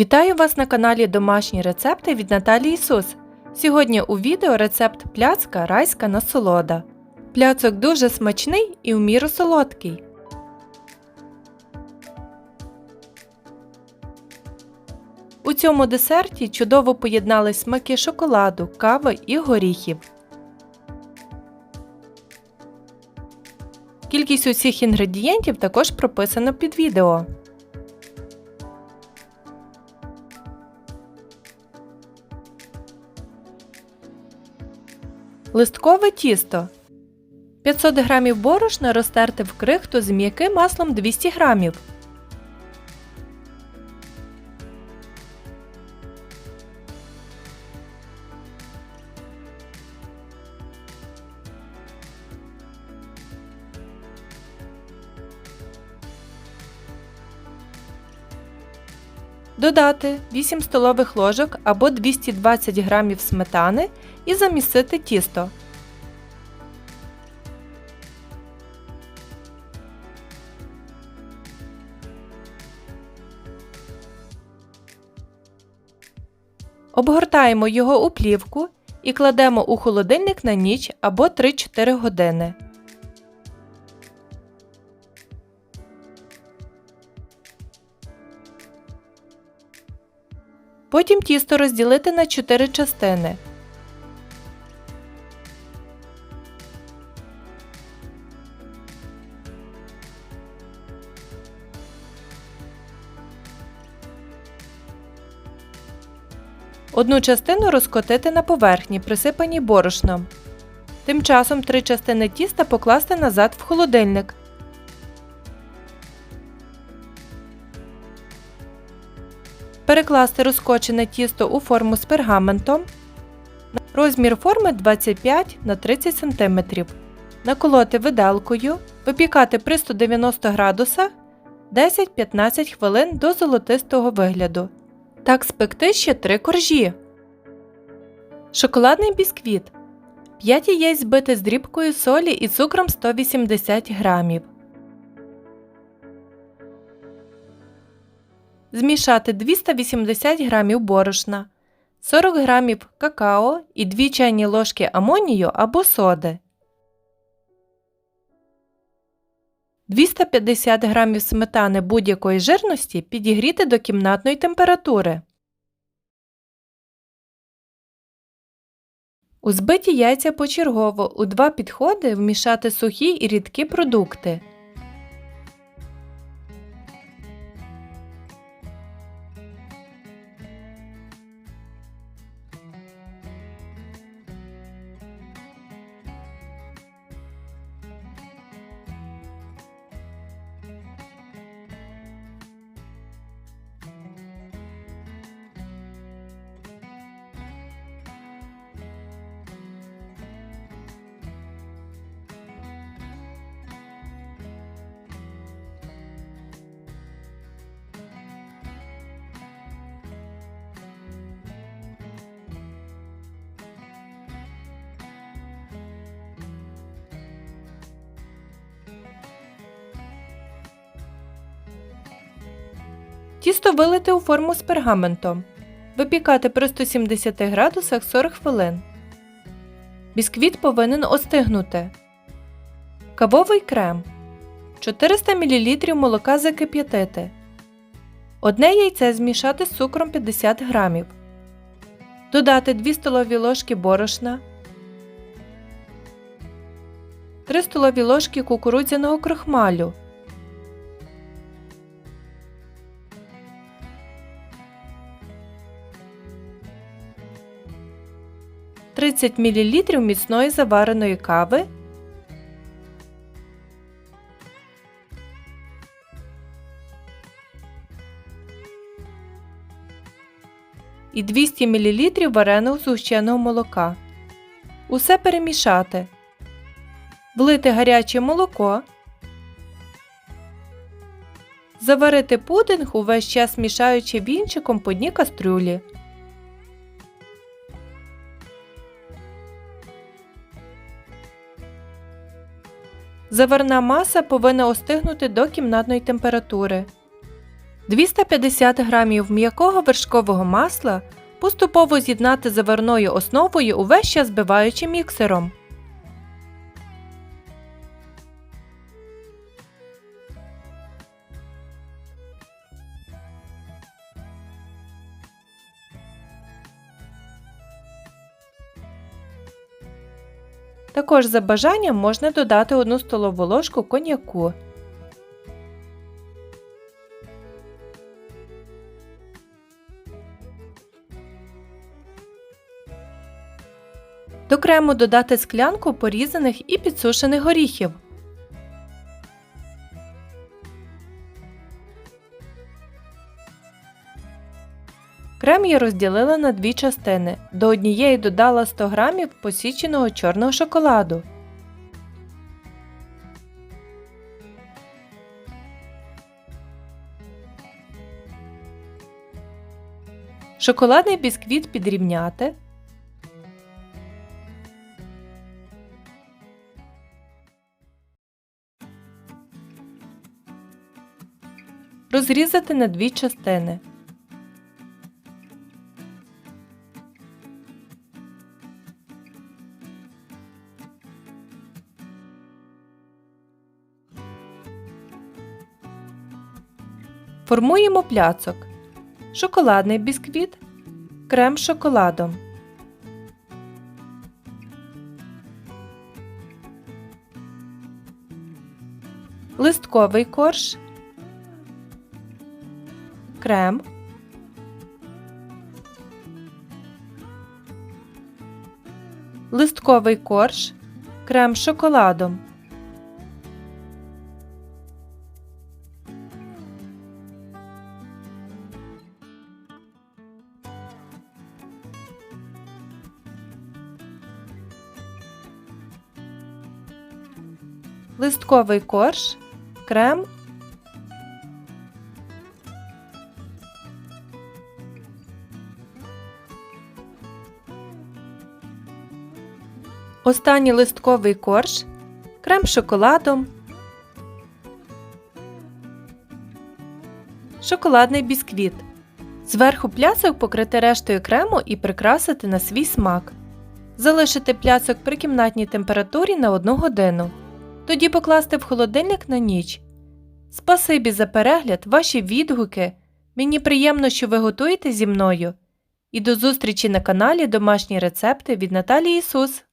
Вітаю вас на каналі Домашні рецепти від Наталії Ісус. Сьогодні у відео рецепт пляцка райська насолода. Пляцок дуже смачний і в міру солодкий. У цьому десерті чудово поєднались смаки шоколаду, кави і горіхів. Кількість усіх інгредієнтів також прописано під відео. Листкове тісто. 500 г борошна розтерти в крихту з м'яким маслом 200 г. Додати 8 столових ложок або 220 г сметани і замісити тісто. Обгортаємо його у плівку і кладемо у холодильник на ніч або 3-4 години. Потім тісто розділити на 4 частини. Одну частину розкотити на поверхні, присипаній борошном. Тим часом три частини тіста покласти назад в холодильник. Перекласти розкочене тісто у форму з пергаментом. Розмір форми 25 на 30 см. Наколоти виделкою. Випікати при 190 градусах 10-15 хвилин до золотистого вигляду. Так спекти ще 3 коржі. Шоколадний бісквіт. 5 яєць збити з дрібкою солі і цукром 180 грамів. Змішати 280 г борошна, 40 г какао і 2 чайні ложки амонію або соди, 250 г сметани будь-якої жирності підігріти до кімнатної температури. У збиті яйця почергово у два підходи вмішати сухі і рідкі продукти. Тісто вилити у форму з пергаментом. Випікати при 170 градусах 40 хвилин. Бісквіт повинен остигнути. Кавовий крем. 400 мл молока закип'ятити. Одне яйце змішати з цукром 50 г. Додати 2 столові ложки борошна. 3 столові ложки кукурудзяного крохмалю. 30 мл міцної завареної кави, і 200 мл вареного згущеного молока. Усе перемішати. Влити гаряче молоко. Заварити пудинг увесь час мішаючи вінчиком по дні кастрюлі. Заварна маса повинна остигнути до кімнатної температури. 250 г м'якого вершкового масла поступово з'єднати заверною основою увесь час збиваючи міксером. Також за бажанням можна додати 1 столову ложку коньяку. До крему додати склянку порізаних і підсушених горіхів. Крем я розділила на дві частини. До однієї додала 100 г посіченого чорного шоколаду. Шоколадний бісквіт підрівняти. Розрізати на дві частини. Формуємо пляцок. Шоколадний бісквіт, крем з шоколадом. Листковий корж, крем, листковий корж, крем з шоколадом. Листковий корж, крем, останній листковий корж, крем шоколадом, шоколадний бісквіт. Зверху пляцок покрити рештою крему і прикрасити на свій смак. Залишити пляцок при кімнатній температурі на 1 годину. Тоді покласти в холодильник на ніч. Спасибі за перегляд, ваші відгуки. Мені приємно, що ви готуєте зі мною. І до зустрічі на каналі Домашні рецепти від Наталії Ісус.